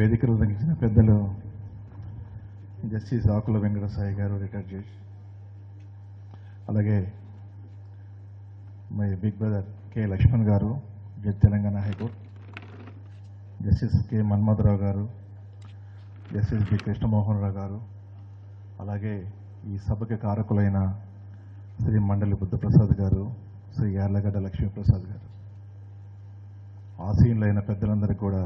వేదికలు రంగించిన పెద్దలు జస్టిస్ ఆకుల వెంకటసాయి గారు రిటైర్ చేసి అలాగే my big brother K Lakshman గారు judge Telangana high court justice K Manmatharao గారు జస్టిస్ బి కృష్ణమోహన్ రావు గారు అలాగే ఈ సభకి కారకులైన శ్రీ మండలి బుద్ధప్రసాద్ గారు శ్రీ యార్లగడ్డ లక్ష్మీప్రసాద్ గారు. ఆసీనులైన పెద్దలందరికీ కూడా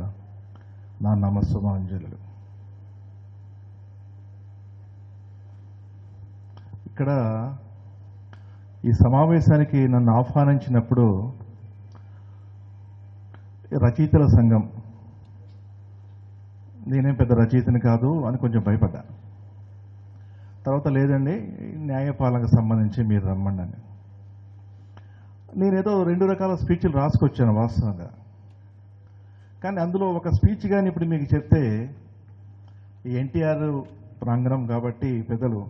నా నమస్సుమాంజలు ఇక్కడ ఈ సమావేశానికి నన్ను ఆహ్వానించినప్పుడు రచయితల సంఘం నేనేం పెద్ద రచయితని కాదు అని కొంచెం భయపడ్డా. తర్వాత లేదండి న్యాయపాలనకు సంబంధించి మీరు రమ్మండి అని నేనేదో రెండు రకాల స్పీచ్లు రాసుకొచ్చాను వాస్తవంగా. కానీ అందులో ఒక స్పీచ్ కానీ ఇప్పుడు మీకు చెప్తే ఈ ఎన్టీఆర్ ప్రాంగణం కాబట్టి పెద్దలు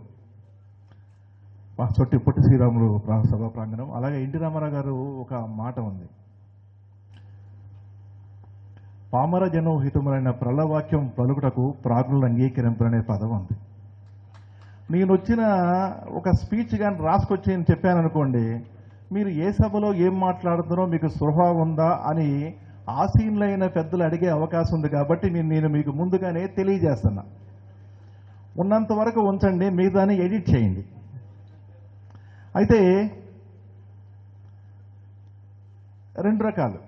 మా చొట్టి పొట్టి శ్రీరాములు ప్రా- సభా ప్రాంగణం అలాగే ఎన్టీ రామారావు గారు ఒక మాట ఉంది. పామర జనం హితములైన ప్రళవాక్యం పలుకుటకు ప్రాగులను అంగీకరింపులనే పదం ఉంది. నేను వచ్చిన ఒక స్పీచ్ కానీ రాసుకొచ్చి అని చెప్పాను అనుకోండి మీరు ఏ సభలో ఏం మాట్లాడుతున్నారో మీకు స్పృహ ఉందా అని ఆసీనులైన పెద్దలు అడిగే అవకాశం ఉంది కాబట్టి నేను నేను మీకు ముందుగానే తెలియజేస్తున్నా. ఉన్నంత వరకు ఉంచండి మిగతాని ఎడిట్ చేయండి. అయితే రెండు రకాలు.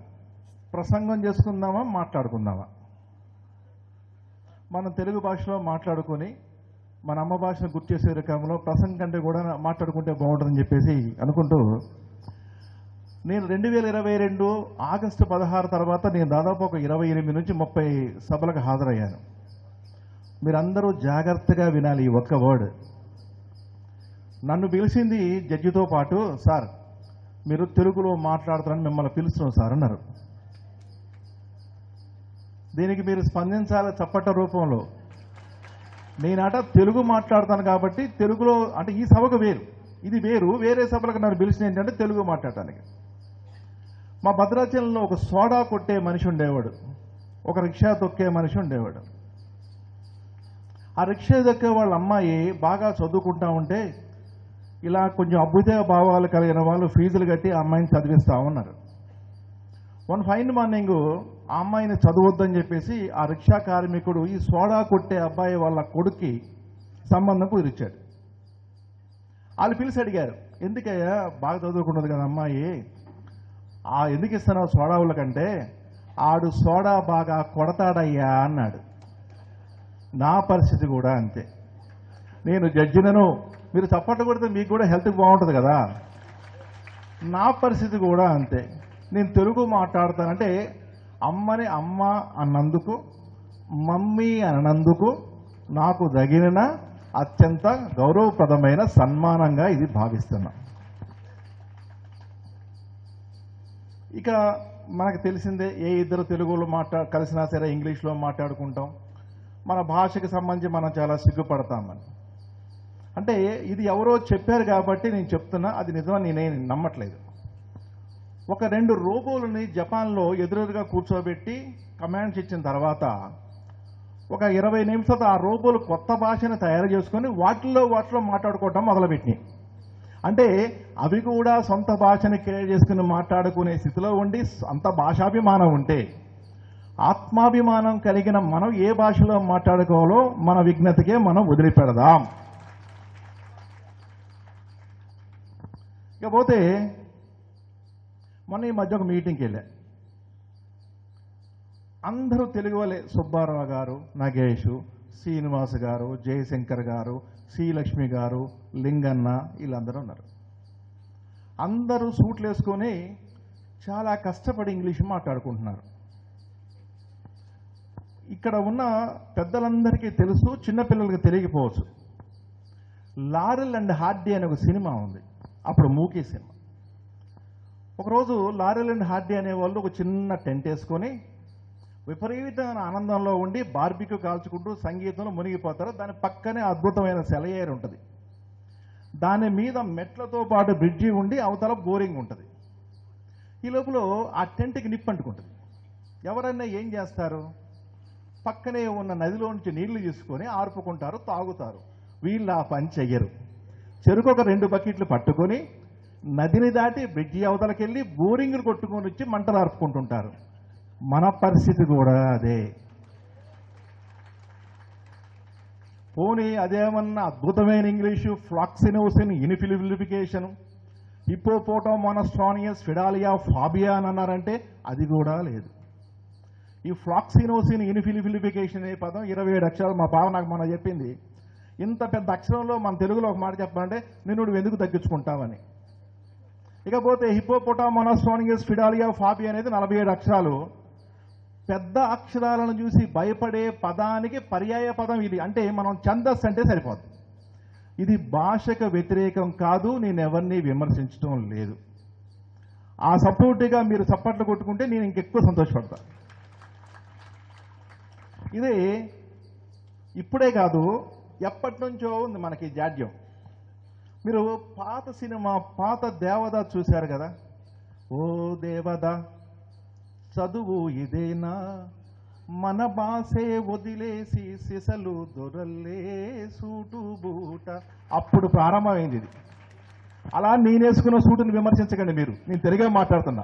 ప్రసంగం చేసుకుందామా మాట్లాడుకుందామా? మనం తెలుగు భాషలో మాట్లాడుకొని మన అమ్మ భాషను గుర్తు చేసే రకంలో ప్రసంగం కంటే కూడా మాట్లాడుకుంటే బాగుంటుందని చెప్పేసి అనుకుంటూ నేను రెండు వేల ఇరవై రెండు ఆగస్టు పదహారు తర్వాత నేను దాదాపు ఒక ఇరవై ఎనిమిది నుంచి ముప్పై సభలకు హాజరయ్యాను. మీరందరూ జాగ్రత్తగా వినాలి ఈ ఒక్క వర్డ్. నన్ను పిలిచింది జడ్జితో పాటు సార్ మీరు తెలుగులో మాట్లాడుతారని మిమ్మల్ని పిలుస్తున్నాం సార్ అన్నారు. దీనికి మీరు స్పందించాలి చప్పట రూపంలో. నేనట తెలుగు మాట్లాడతాను కాబట్టి తెలుగులో అంటే ఈ సభకు వేరు. ఇది వేరు. వేరే సభలకు నన్ను పిలిచిన ఏంటంటే తెలుగు మాట్లాడటానికి. మా భద్రాచలంలో ఒక సోడా కొట్టే మనిషి ఉండేవాడు. ఒక రిక్షా తొక్కే మనిషి ఉండేవాడు. ఆ రిక్షా దొక్కే వాళ్ళ అమ్మాయి బాగా చదువుకుంటా ఉంటే ఇలా కొంచెం అభ్యుదయ భావాలు కలిగిన వాళ్ళు ఫీజులు కట్టి ఆ అమ్మాయిని చదివిస్తా ఉన్నారు. వన్ ఫైన్ మార్నింగ్ ఆ అమ్మాయిని చదవద్దని చెప్పేసి ఆ రిక్షా కార్మికుడు ఈ సోడా కొట్టే అబ్బాయి వాళ్ళ కొడుక్కి సంబంధం కుదిరిచ్చాడు. వాళ్ళు పిలిచి అడిగారు ఎందుకయ్యా? బాగా చదువుకున్నది కదా అమ్మాయి. ఆ ఎందుకు ఇస్తున్నావు సోడావుల కంటే? ఆడు సోడా బాగా కొడతాడయ్యా అన్నాడు. నా పరిస్థితి కూడా అంతే. నేను జడ్జినను. మీరు చప్పట్లు కొడితే మీకు కూడా హెల్త్ బాగుంటుంది కదా. నా పరిస్థితి కూడా అంతే. నేను తెలుగు మాట్లాడతానంటే అమ్మని అమ్మ అన్నందుకు మమ్మీ అన్నందుకు నాకు తగిన అత్యంత గౌరవప్రదమైన సన్మానంగా ఇది భావిస్తున్నా. ఇక మనకు తెలిసిందే ఏ ఇద్దరు తెలుగులో మాట్లా కలిసినా సరే ఇంగ్లీష్లో మాట్లాడుకుంటాం. మన భాషకు సంబంధించి మనం చాలా సిగ్గుపడతామని అంటే ఇది ఎవరో చెప్పారు కాబట్టి నేను చెప్తున్నా అది నిజమని నేను నమ్మట్లేదు. ఒక రెండు రోబోలని జపాన్లో ఎదురెదురుగా కూర్చోబెట్టి కమాండ్స్ ఇచ్చిన తర్వాత ఒక ఇరవై నిమిషాలు ఆ రోబోలు కొత్త భాషను తయారు చేసుకొని వాటిల్లో వాటిలో మాట్లాడుకోవటం మొదలుపెట్టినాయి. అంటే అవి కూడా సొంత భాషని క్రియేట్ చేసుకుని మాట్లాడుకునే స్థితిలో ఉండి అంత భాషాభిమానం ఉంటే ఆత్మాభిమానం కలిగిన మనం ఏ భాషలో మాట్లాడుకోవాలో మన విజ్ఞతకే మనం వదిలిపెడదాం. ఇకపోతే మొన్న ఈ మధ్య ఒక మీటింగ్కి వెళ్ళా. అందరూ తెలుగు వాళ్ళే సుబ్బారావు గారు నగేష్ శ్రీనివాస్ గారు జయశంకర్ గారు శ్రీలక్ష్మి గారు లింగన్న వీళ్ళందరూ ఉన్నారు. అందరూ సూట్లు వేసుకొని చాలా కష్టపడి ఇంగ్లీష్ మాట్లాడుకుంటున్నారు. ఇక్కడ ఉన్న పెద్దలందరికీ తెలుసు చిన్నపిల్లలకి తెలియకపోవచ్చు. లారెల్ అండ్ హార్డీ అనే ఒక సినిమా ఉంది. అప్పుడు మూకీ సినిమా. ఒకరోజు లారెల్ అండ్ హార్డీ అనే వాళ్ళు ఒక చిన్న టెంట్ వేసుకొని విపరీతమైన ఆనందంలో ఉండి బార్బిక్యూ కాల్చుకుంటూ సంగీతంలో మునిగిపోతారు. దాని పక్కనే అద్భుతమైన సెలయేరు ఉంటుంది. దాని మీద మెట్లతో పాటు బ్రిడ్జి ఉండి అవతల బోరింగ్ ఉంటుంది. ఈ లోపల ఆ టెంట్కి నిప్పు అంటుకుంటుంది. ఎవరైనా ఏం చేస్తారు? పక్కనే ఉన్న నదిలో నుంచి నీళ్ళు తీసుకొని ఆర్పుకుంటారు తాగుతారు. వీళ్ళు ఆ పని చెయ్యరు. చెరుకు ఒక రెండు బకెట్లు పట్టుకొని నదిని దాటి బ్రిడ్జి అవతలకెళ్ళి బోరింగ్లు కొట్టుకొని వచ్చి మంటలు ఆర్పుకుంటుంటారు. మన పరిస్థితి కూడా అదే. పోనీ అదేమన్నా అద్భుతమైన ఇంగ్లీషు ఫ్లాక్సినోసిన్ ఇన్ఫిలిఫికేషన్ హిప్పోపోటోమోనస్ట్రానియస్ ఫిడాలియా ఫాబియా అని అన్నారంటే అది కూడా లేదు. ఈ ఫ్లాక్సినోసిన్ ఇన్ఫిలిఫిలిఫికేషన్ అనే పదం ఇరవై ఏడు అక్షరాలు మా బావ నాకు మన చెప్పింది. ఇంత పెద్ద అక్షరంలో మన తెలుగులో ఒక మాట చెప్పాలంటే నేను ఎందుకు తగ్గించుకుంటామని ఇకపోతే హిప్పోపోటామోనస్ట్రానియస్ ఫిడాలియా ఫాబియా అనేది నలభై ఏడు అక్షరాలు. పెద్ద అక్షరాలను చూసి భయపడే పదానికి పర్యాయ పదం ఇది. అంటే మనం ఛందస్ అంటే సరిపోద్ది. ఇది భాషకు వ్యతిరేకం కాదు నేను ఎవరిని విమర్శించడం లేదు. ఆ సపోర్టిగా మీరు చప్పట్లు కొట్టుకుంటే నేను ఇంకెక్కువ సంతోషపడతా. ఇది ఇప్పుడే కాదు ఎప్పటి నుంచో ఉంది మనకి జాడ్యం. మీరు పాత సినిమా పాత దేవత చూశారు కదా? ఓ దేవదా చదువు ఇదేనా? మన బాసే వదిలేసి సిసలు దొరల్లే సూటు బూట. అప్పుడు ప్రారంభమైంది ఇది. అలా నేనేసుకున్న సూటుని విమర్శించకండి మీరు. నేను తెలుగే మాట్లాడుతున్నా.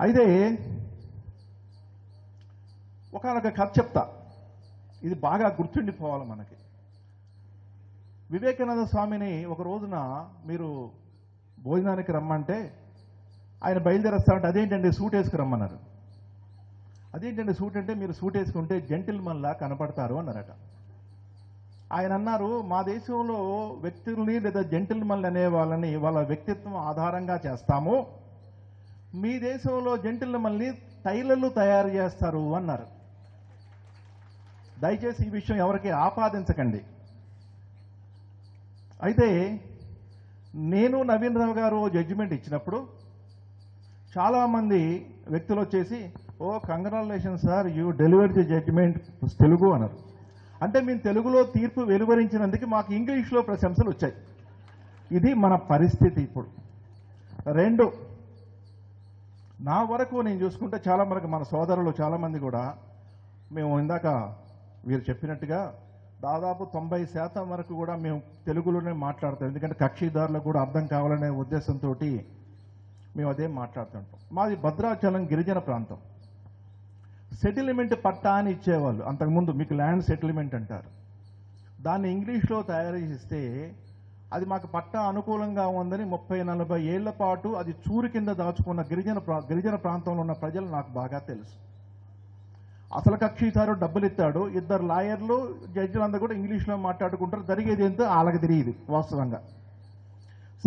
అయితే ఒకనొక కథ చెప్తా. ఇది బాగా గుర్తుండిపోవాలి మనకి. వివేకానంద స్వామిని ఒక రోజున మీరు భోజనానికి రమ్మంటే ఆయన బయలుదేరేస్తామంటే అదేంటండి సూట్ వేసుకురమ్మన్నారు అదేంటండి సూట్ అంటే మీరు సూట్ వేసుకుంటే జెంటిల్మన్లా కనపడతారు అన్నారట. ఆయన అన్నారు మా దేశంలో వ్యక్తుల్ని లేదా జెంటిల్మన్లు అనే వాళ్ళని వాళ్ళ వ్యక్తిత్వం ఆధారంగా చేస్తాము. మీ దేశంలో జెంటిల్మన్ని టైలర్లు తయారు చేస్తారు అన్నారు. దయచేసి ఈ విషయం ఎవరికి ఆపాదించకండి. అయితే నేను నవీన్ రావు గారు జడ్జిమెంట్ ఇచ్చినప్పుడు చాలామంది వ్యక్తులు వచ్చేసి ఓ congratulation sir you deliver the judgement Telugu అన్నారు. అంటే మేము తెలుగులో తీర్పు వెలువరించినందుకు మాకు ఇంగ్లీష్లో ప్రశంసలు వచ్చాయి. ఇది మన పరిస్థితి ఇప్పుడు. రెండు నా వరకు నేను చూసుకుంటే చాలా వరకు మన సోదరులు చాలామంది కూడా మేము ఇందాక వీరు చెప్పినట్టుగా దాదాపు తొంభై శాతం వరకు కూడా మేము తెలుగులోనే మాట్లాడతాం. ఎందుకంటే కక్షిదారులకు కూడా అర్థం కావాలనే ఉద్దేశంతో మేము అదే మాట్లాడుతుంటాం. మాది భద్రాచలం గిరిజన ప్రాంతం. సెటిల్మెంట్ పట్టా అని ఇచ్చేవాళ్ళు. అంతకుముందు మీకు ల్యాండ్ సెటిల్మెంట్ అంటారు. దాన్ని ఇంగ్లీష్లో తయారు చేస్తే అది మాకు పట్టా అనుకూలంగా ఉందని ముప్పై నలభై ఏళ్ళ పాటు అది చూరు కింద దాచుకున్న గిరిజన ప్రా- గిరిజన ప్రాంతంలో ఉన్న ప్రజలు నాకు బాగా తెలుసు. అసలు కక్షితారు డబ్బులు ఇస్తాడు. ఇద్దరు లాయర్లు జడ్జిలు అందరూ కూడా ఇంగ్లీష్లో మాట్లాడుకుంటారు. జరిగేది ఏంటో వాళ్ళకి తెలియదు వాస్తవంగా.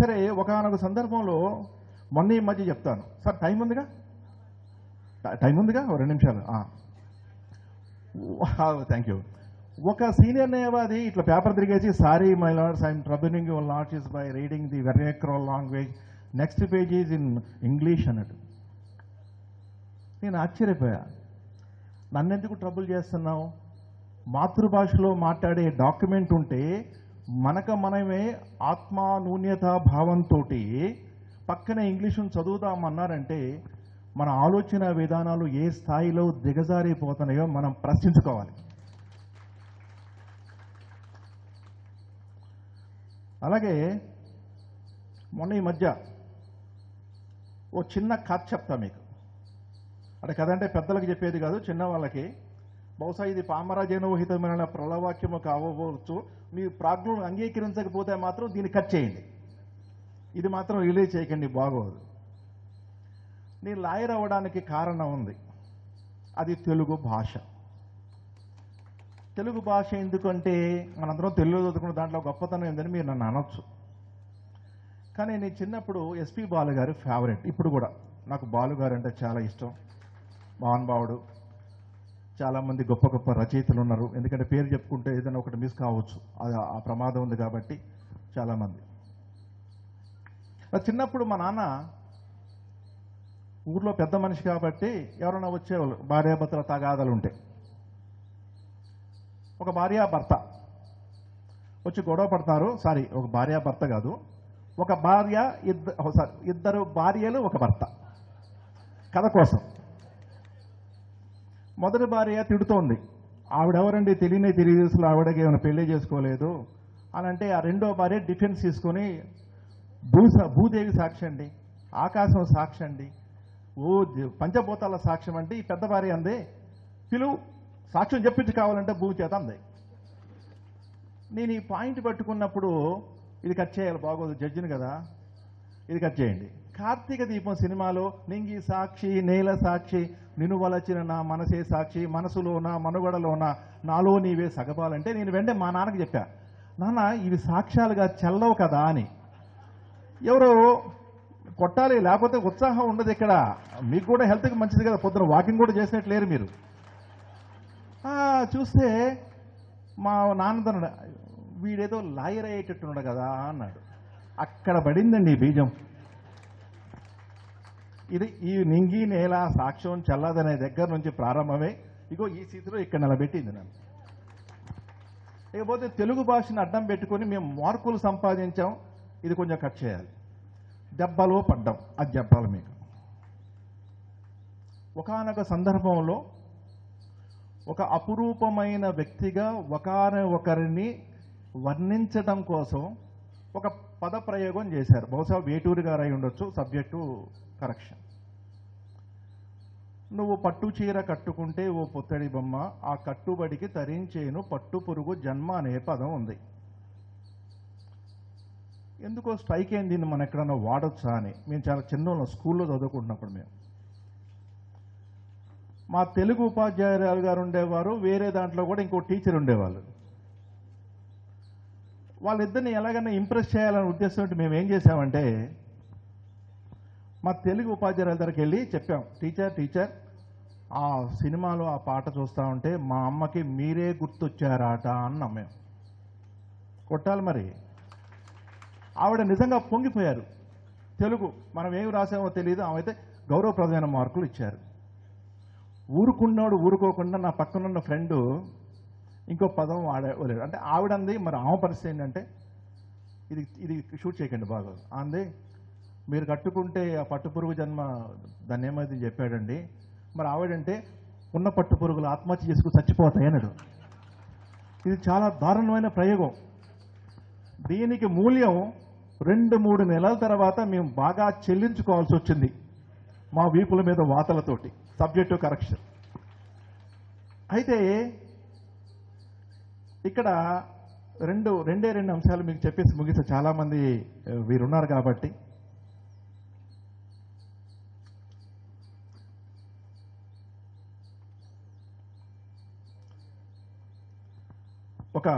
సరే ఒకనొక సందర్భంలో మొన్న ఈ మధ్య చెప్తాను. సార్ టైం ఉందిగా? టైం ఉందిగా? రెండు నిమిషాలు. Thank you. ఒక సీనియర్ న్యాయవాది ఇట్లా పేపర్ తిరిగేసి sorry my lords I'm troubling your lords by reading the vernacular language next page is in English అన్నట్టు. నేను ఆశ్చర్యపోయా. నన్నెందుకు ట్రబుల్ చేస్తున్నావు? మాతృభాషలో మాట్లాడే డాక్యుమెంట్ ఉంటే మనక మనమే ఆత్మానూన్యత భావంతో పక్కన ఇంగ్లీషును చదువుదామన్నారంటే మన ఆలోచన విధానాలు ఏ స్థాయిలో దిగజారిపోతున్నాయో మనం ప్రశ్నించుకోవాలి. అలాగే మొన్న ఈ మధ్య ఓ చిన్న కథ చెప్తా మీకు. అంటే కథ అంటే పెద్దలకు చెప్పేది కాదు చిన్న వాళ్ళకి. బహుశా ఇది పామరాజనోహితమైన ప్రళవాక్యము కావచ్చు మీ ప్రాజ్ఞను అంగీకరించకపోతే మాత్రం దీన్ని కట్ చేయండి. ఇది మాత్రం రిలీజ్ చేయకండి బాగోదు. నేను లాయర్ అవ్వడానికి కారణం ఉంది. అది తెలుగు భాష. తెలుగు భాష ఎందుకంటే మనందరం తెలుగు చదువుకున్న దాంట్లో గొప్పతనం ఏందని మీరు నన్ను అనొచ్చు. కానీ నేను చిన్నప్పుడు ఎస్పి బాలుగారు ఫేవరెట్ ఇప్పుడు కూడా నాకు బాలుగారు అంటే చాలా ఇష్టం. మహానుభావుడు. చాలామంది గొప్ప గొప్ప రచయితలు ఉన్నారు. ఎందుకంటే పేరు చెప్పుకుంటే ఏదైనా ఒకటి మిస్ కావచ్చు. అది ఆ ప్రమాదం ఉంది కాబట్టి చాలామంది చిన్నప్పుడు మా నాన్న ఊర్లో పెద్ద మనిషి కాబట్టి ఎవరైనా వచ్చేవాళ్ళు భార్యాభర్తల తగాదాలు ఉంటాయి ఒక భార్య భర్త వచ్చి గొడవ పడతారు సారీ ఒక భార్య భర్త కాదు ఒక భార్య ఇద్దరు సారీ ఇద్దరు భార్యలు ఒక భర్త. కథ కోసం. మొదటి భార్య తిడుతోంది ఆవిడెవరండి? తెలియని తెలియజేసులు ఆవిడకి ఏమైనా పెళ్ళి చేసుకోలేదు? అని అంటే ఆ రెండో భార్య డిఫెన్స్ తీసుకొని భూ భూదేవి సాక్షి అండి ఆకాశం సాక్షి అండి ఓ పంచభూతాల సాక్ష్యం అంటే ఈ పెద్ద భార్య అంది పిలువు. సాక్ష్యం చెప్పించి కావాలంటే భూ చేత అంది. నేను ఈ పాయింట్ పట్టుకున్నప్పుడు ఇది కట్ చేయాలి బాగోదు జడ్జిని కదా. ఇది కట్ చేయండి. కార్తీక దీపం సినిమాలో నింగి సాక్షి నేల సాక్షి నిన్ను వలచిన నా మనసే సాక్షి మనసులోన మనుగడలోన నాలో నీవే సగపాలంటే నేను వెంటనే మా నాన్నకి చెప్పా నాన్న ఇవి సాక్ష్యాలుగా చెల్లవు కదా అని. ఎవరో కొట్టాలి లేకపోతే ఉత్సాహం ఉండదు ఇక్కడ. మీకు కూడా హెల్త్కి మంచిది కదా పొద్దున వాకింగ్ కూడా చేసినట్టు లేరు మీరు. చూస్తే మా నాన్నదన్నాడు వీడేదో లాయర్ అయ్యేటట్టున్నాడు కదా అన్నాడు. అక్కడ పడిందండి బీజం. ఇది ఈ నింగి నేల సాక్ష్యం చల్లదనే దగ్గర నుంచి ప్రారంభమై. ఇగో ఈ స్థితిలో ఇక్కడ నిలబెట్టింది నన్ను. ఇకపోతే తెలుగు భాషను అడ్డం పెట్టుకొని మేము మార్కులు సంపాదించాం. ఇది కొంచెం కట్ చేయాలి. దెబ్బలో పడ్డాం అది చెప్పాలి మీకు. ఒకానొక సందర్భంలో ఒక అపురూపమైన వ్యక్తిగా ఒకరి ఒకరిని వర్ణించడం కోసం ఒక పద ప్రయోగం చేశారు. బహుశా వేటూరి గారు అయి ఉండొచ్చు సబ్జెక్టు కరెక్షన్. నువ్వు పట్టు చీర కట్టుకుంటే ఓ పొత్తడి బొమ్మ ఆ కట్టుబడికి తరించేను పట్టు పురుగు జన్మ అనే పదం ఉంది. ఎందుకో స్ట్రైక్ అయింది దీన్ని మనం ఎక్కడన్నా వాడొచ్చా అని. మేము చాలా చిన్న స్కూల్లో చదువుకుంటున్నప్పుడు మేము. మా తెలుగు ఉపాధ్యాయురాలు గారు ఉండేవారు వేరే దాంట్లో కూడా ఇంకో టీచర్ ఉండేవాళ్ళు. వాళ్ళిద్దరిని ఎలాగైనా ఇంప్రెస్ చేయాలనే ఉద్దేశంతో మేము ఏం చేసామంటే మా తెలుగు ఉపాధ్యాయుల దగ్గరికి వెళ్ళి చెప్పాం టీచర్ టీచర్ ఆ సినిమాలో ఆ పాట చూస్తూ ఉంటే మా అమ్మకి మీరే గుర్తొచ్చారాట అన్నాం మేము. కొట్టాలి మరి. ఆవిడ నిజంగా పొంగిపోయారు. తెలుగు మనం ఏమి రాసామో తెలియదు ఆమె అయితే గౌరవప్రదమైన మార్కులు ఇచ్చారు. ఊరుకున్నాడు ఊరుకోకుండా నా పక్కనున్న ఫ్రెండ్ ఇంకో పదం వాడలేదు అంటే ఆవిడంది మరి ఆమె పరిస్థితి ఏంటంటే ఇది ఇది షూట్ చేయకండి బాగా. అంది మీరు కట్టుకుంటే ఆ పట్టు పురుగు జన్మ దాన్ని ఏమైంది చెప్పాడండి. మరి ఆవిడంటే ఉన్న పట్టు పురుగులు ఆత్మహత్య చేసుకుని చచ్చిపోతాయి అన్నాడు. ఇది చాలా దారుణమైన ప్రయోగం. దీనికి మూల్యం రెండు మూడు నెలల తర్వాత మేము బాగా చెల్లించుకోవాల్సి వచ్చింది మా వీపుల మీద వాతలతోటి సబ్జెక్టు కరెక్షన్ అయితే ఇక్కడ రెండు రెండే రెండు అంశాలు మీకు చెప్పేసి ముగిస్తే చాలామంది వీరున్నారు కాబట్టి. ఒక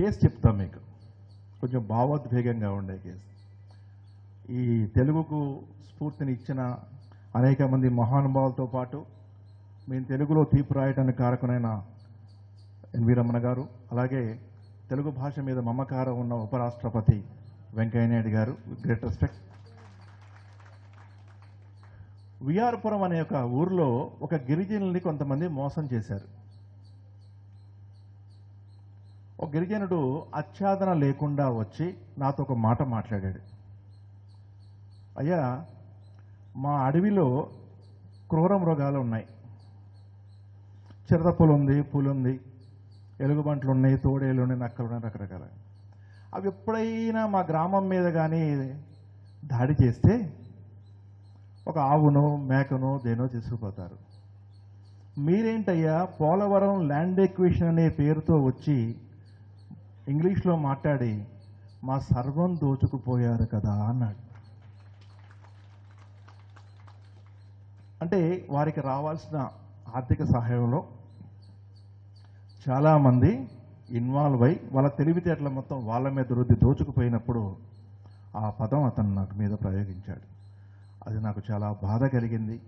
కేసు చెప్తాం మీకు. కొంచెం భావోద్వేగంగా ఉండే కేసు. ఈ తెలుగుకు స్ఫూర్తిని ఇచ్చిన అనేక మంది మహానుభావులతో పాటు మేము తెలుగులో తీర్పు రాయటానికి కారకునైన ఎన్వి రమణ గారు అలాగే తెలుగు భాష మీద మమకారం ఉన్న ఉపరాష్ట్రపతి వెంకయ్యనాయుడు గారు గ్రేట్ రెస్పెక్ట్ విఆర్పురం అనే ఒక ఊరిలో ఒక గిరిజనుల్ని కొంతమంది మోసం చేశారు ఒక గిరిజనుడు ఆచ్ఛాదన లేకుండా వచ్చి నాతో ఒక మాట మాట్లాడాడు. అయ్యా మా అడవిలో క్రూర మృగాలు ఉన్నాయి. చిరతపులు ఉంది పులుంది ఉంది ఎలుగుబంట్లు ఉన్నాయి తోడేలు ఉన్నాయి నక్కలు ఉన్నాయి రకరకాల. అవి ఎప్పుడైనా మా గ్రామం మీద కానీ దాడి చేస్తే ఒక ఆవును మేకను దేనో తీసుకుపోతారు. మీరేంటయ్యా పోలవరం ల్యాండ్ ఎక్వేషన్ అనే పేరుతో వచ్చి ఇంగ్లీష్లో మాట్లాడి మా సర్వం దోచుకుపోయారు కదా అన్నాడు. అంటే వారికి రావాల్సిన ఆర్థిక సహాయంలో చాలామంది ఇన్వాల్వ్ అయి వాళ్ళ తెలివితేటల మొత్తం వాళ్ళ మీద రుద్ది దోచుకుపోయినప్పుడు ఆ పదం అతను నాకు మీద ప్రయోగించాడు. అది నాకు చాలా బాధ కలిగింది.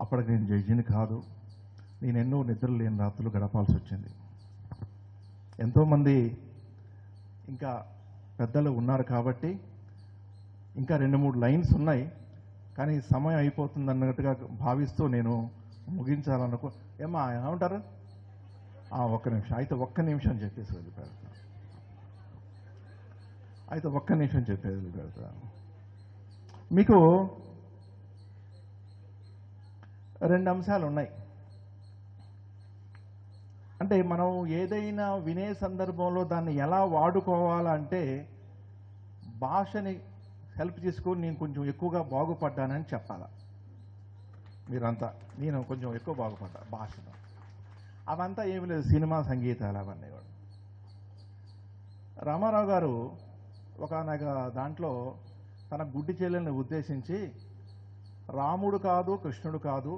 అప్పటికి నేను జడ్జిని కాదు నేను ఎన్నో నిద్ర లేని రాత్రులు గడపాల్సి వచ్చింది. ఎంతోమంది ఇంకా పెద్దలు ఉన్నారు కాబట్టి ఇంకా రెండు మూడు లైన్స్ ఉన్నాయి. కానీ సమయం అయిపోతుంది అన్నట్టుగా భావిస్తూ నేను ముగించాలనుకో ఏమా ఏమంటారు? ఆ, ఒక్క నిమిషం. అయితే ఒక్క నిమిషం చెప్పేసి వదిలిపెడతా అయితే ఒక్క నిమిషం చెప్పేసి వదిలిపెడతా మీకు రెండు అంశాలు ఉన్నాయి. అంటే మనం ఏదైనా వినే సందర్భంలో దాన్ని ఎలా వాడుకోవాలంటే భాషని హెల్ప్ చేసుకొని నేను కొంచెం ఎక్కువగా బాగుపడ్డానని చెప్పాల. మీరంతా నేను కొంచెం ఎక్కువ బాగుపడ్డా భాషలో అవంతా ఏమి లేదు సినిమా సంగీతాలు అవన్నీ కూడా. రామారావు గారు ఒక దాంట్లో తన గుడ్డి చెల్లెల్ని ఉద్దేశించి రాముడు కాదు కృష్ణుడు కాదు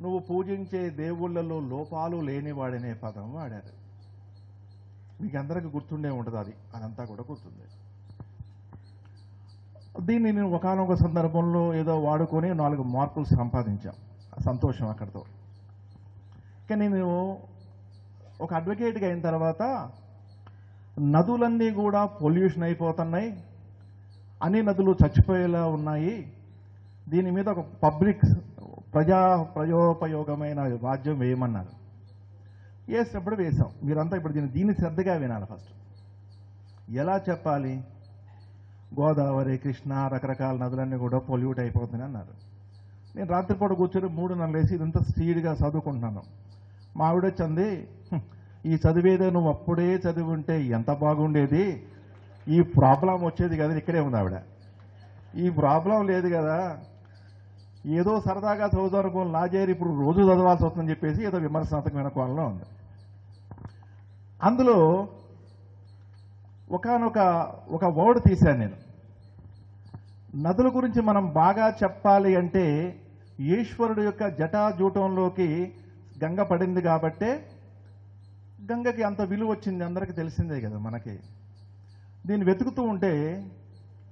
నువ్వు పూజించే దేవుళ్ళలో లోపాలు లేనివాడనే పదం వాడారు. మీకు అందరికీ గుర్తుండే ఉంటుంది అది. అదంతా కూడా గుర్తుంది. దీన్ని నేను ఒకనొక సందర్భంలో ఏదో వాడుకొని నాలుగు మార్కులు సంపాదించాం. సంతోషం అక్కడితో. కానీ నేను ఒక అడ్వకేట్గా అయిన తర్వాత నదులన్నీ కూడా పొల్యూషన్ అయిపోతున్నాయి. అన్ని నదులు చచ్చిపోయేలా ఉన్నాయి. దీని మీద ఒక పబ్లిక్ ప్రజా ప్రయోపయోగమైన వాద్యం వేయమన్నారు. వేసినప్పుడు వేసాం మీరంతా ఇప్పుడు దీన్ని దీన్ని శ్రద్ధగా వినాలి ఫస్ట్. ఎలా చెప్పాలి? గోదావరి కృష్ణ రకరకాల నదులన్నీ కూడా పొల్యూట్ అయిపోతున్నాయి అన్నారు. నేను రాత్రిపూట కూర్చొని మూడు నెలలేసి వేసి ఇదంతా స్పీడ్గా చదువుకుంటున్నాను. మా ఆవిడొచ్చింది ఈ చదివేదో నువ్వు అప్పుడే చదివి ఉంటే ఎంత బాగుండేది? ఈ ప్రాబ్లం వచ్చేది కదా ఇక్కడే ఉంది ఆవిడ. ఈ ప్రాబ్లం లేదు కదా ఏదో సరదాగా చదువుతారు లాజేరి ఇప్పుడు రోజు చదవాల్సి వస్తుందని చెప్పేసి ఏదో విమర్శనాత్మకమైన కోణంలో ఉంది. అందులో ఒకనొక ఒక వర్డ్ తీశాను నేను. నదుల గురించి మనం బాగా చెప్పాలి అంటే ఈశ్వరుడు యొక్క జటాజూటంలోకి గంగ పడింది కాబట్టే గంగకి అంత విలువ వచ్చింది అందరికీ తెలిసిందే కదా మనకి. దీన్ని వెతుకుతూ ఉంటే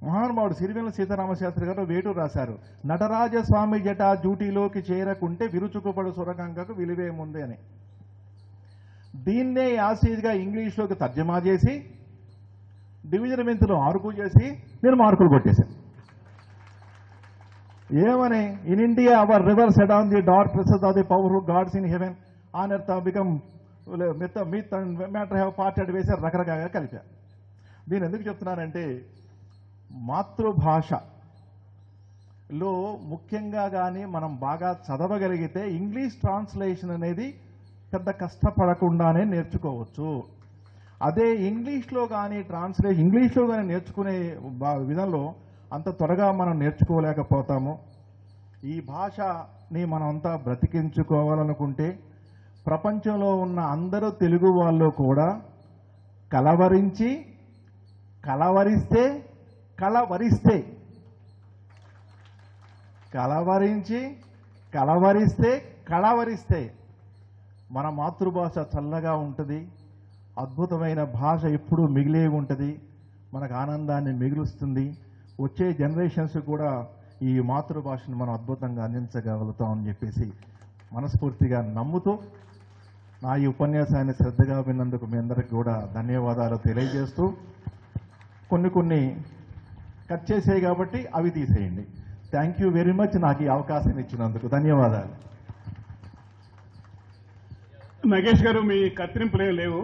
మహానుభావుడు సిరివెల సీతారామశాస్త్రి గారు వేటు రాశారు. నటరాజ స్వామి జట డ్యూటీలోకి చేరకుంటే విరుచుకుపడు సురగంగకు విలువేముంది అని. దీన్నే యాసీజ్గా ఇంగ్లీష్లోకి తర్జమా చేసి డివిజన్ మెంతులు ఆరుకు చేసి నేను మార్కులు కొట్టేశాను. ఏమని? In India our river said on the dot process of the power gods in heaven. On earth become myth myth and matter have parted వేసి రకరకాలుగా కలిపారు దీని ఎందుకు చెప్తున్నానంటే మాతృభాష. లో ముఖ్యంగా కానీ మనం బాగా చదవగలిగితే ఇంగ్లీష్ ట్రాన్స్లేషన్ అనేది పెద్ద కష్టపడకుండానే నేర్చుకోవచ్చు. అదే ఇంగ్లీష్లో కానీ ట్రాన్స్లేషన్ ఇంగ్లీష్లో కానీ నేర్చుకునే బా- విధంలో అంత త్వరగా మనం నేర్చుకోలేకపోతాము. ఈ భాషని మనం అంతా బ్రతికించుకోవాలనుకుంటే ప్రపంచంలో ఉన్న అందరూ తెలుగు వాళ్ళు కూడా కలవరించి కలవరిస్తే కలవరిస్తే. కలవరించి కలవరిస్తే కలవరిస్తే. మన మాతృభాష చల్లగా ఉంటుంది. అద్భుతమైన భాష ఎప్పుడూ మిగిలే ఉంటుంది. మనకు ఆనందాన్ని మిగులుస్తుంది. వచ్చే జనరేషన్స్ కూడా ఈ మాతృభాషను మనం అద్భుతంగా అందించగలుగుతామని చెప్పేసి మనస్ఫూర్తిగా నమ్ముతూ నా ఈ ఉపన్యాసాన్ని శ్రద్ధగా విన్నందుకు మీ అందరికి కూడా ధన్యవాదాలు తెలియజేస్తూ కొన్ని కొన్ని కట్ చేసాయి కాబట్టి అవి తీసేయండి. థ్యాంక్ యూ వెరీ మచ్ నాకు ఈ అవకాశం ఇచ్చినందుకు ధన్యవాదాలు. నగేష్ గారు మీ కత్తిరింపులే లేవు.